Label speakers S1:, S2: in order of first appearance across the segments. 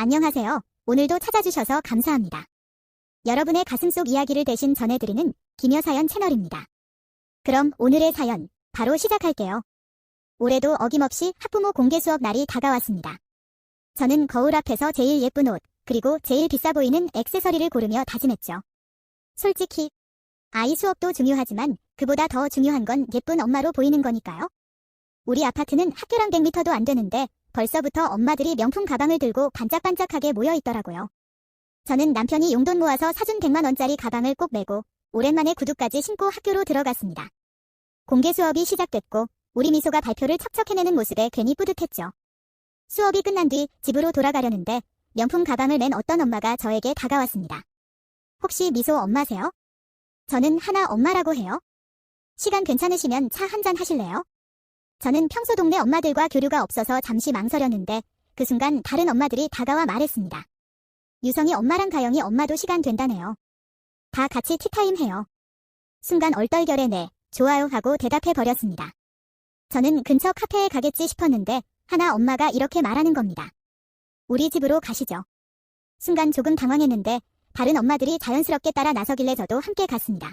S1: 안녕하세요. 오늘도 찾아주셔서 감사합니다. 여러분의 가슴속 이야기를 대신 전해드리는 기녀사연 채널입니다. 그럼 오늘의 사연 바로 시작할게요. 올해도 어김없이 학부모 공개 수업 날이 다가왔습니다. 저는 거울 앞에서 제일 예쁜 옷, 그리고 제일 비싸 보이는 액세서리를 고르며 다짐했죠. 솔직히 아이 수업도 중요하지만 그보다 더 중요한 건 예쁜 엄마로 보이는 거니까요. 우리 아파트는 학교랑 100m도 안 되는데 벌써부터 엄마들이 명품 가방을 들고 반짝반짝하게 모여 있더라고요. 저는 남편이 용돈 모아서 사준 100만 원짜리 가방을 꼭 메고 오랜만에 구두까지 신고 학교로 들어갔습니다. 공개 수업이 시작됐고 우리 미소가 발표를 척척 해내는 모습에 괜히 뿌듯했죠. 수업이 끝난 뒤 집으로 돌아가려는데 명품 가방을 맨 어떤 엄마가 저에게 다가왔습니다. 혹시 미소 엄마세요? 저는 하나 엄마라고 해요. 시간 괜찮으시면 차 한 잔 하실래요? 저는 평소 동네 엄마들과 교류가 없어서 잠시 망설였는데 그 순간 다른 엄마들이 다가와 말했습니다. 유성이 엄마랑 가영이 엄마도 시간 된다네요. 다 같이 티타임 해요. 순간 얼떨결에 네, 좋아요 하고 대답해 버렸습니다. 저는 근처 카페에 가겠지 싶었는데 하나 엄마가 이렇게 말하는 겁니다. 우리 집으로 가시죠. 순간 조금 당황했는데 다른 엄마들이 자연스럽게 따라 나서길래 저도 함께 갔습니다.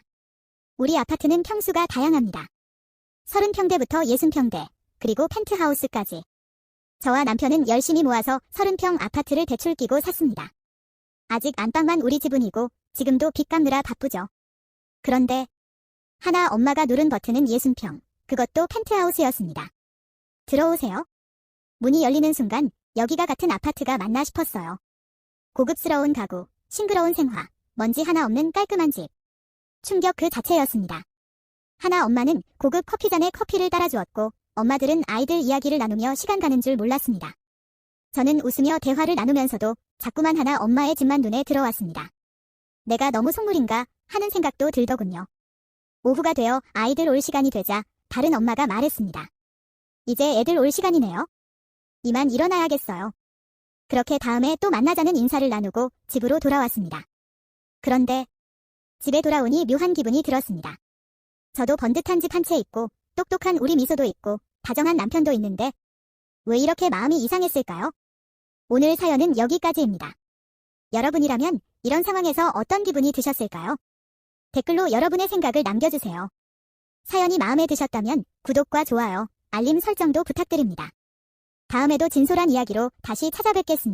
S1: 우리 아파트는 평수가 다양합니다. 30평대부터 60평대, 그리고 펜트하우스까지. 저와 남편은 열심히 모아서 30평 아파트를 대출 끼고 샀습니다. 아직 안방만 우리 지분이고 지금도 빚 갚느라 바쁘죠. 그런데 하나 엄마가 누른 버튼은 60평, 그것도 펜트하우스였습니다. 들어오세요. 문이 열리는 순간 여기가 같은 아파트가 맞나 싶었어요. 고급스러운 가구, 싱그러운 생화, 먼지 하나 없는 깔끔한 집. 충격 그 자체였습니다. 하나 엄마는 고급 커피잔에 커피를 따라주었고 엄마들은 아이들 이야기를 나누며 시간 가는 줄 몰랐습니다. 저는 웃으며 대화를 나누면서도 자꾸만 하나 엄마의 집만 눈에 들어왔습니다. 내가 너무 속물인가 하는 생각도 들더군요. 오후가 되어 아이들 올 시간이 되자 다른 엄마가 말했습니다. 이제 애들 올 시간이네요. 이만 일어나야겠어요. 그렇게 다음에 또 만나자는 인사를 나누고 집으로 돌아왔습니다. 그런데 집에 돌아오니 묘한 기분이 들었습니다. 저도 번듯한 집 한 채 있고 똑똑한 우리 미소도 있고 다정한 남편도 있는데 왜 이렇게 마음이 이상했을까요? 오늘 사연은 여기까지입니다. 여러분이라면 이런 상황에서 어떤 기분이 드셨을까요? 댓글로 여러분의 생각을 남겨주세요. 사연이 마음에 드셨다면 구독과 좋아요, 알림 설정도 부탁드립니다. 다음에도 진솔한 이야기로 다시 찾아뵙겠습니다.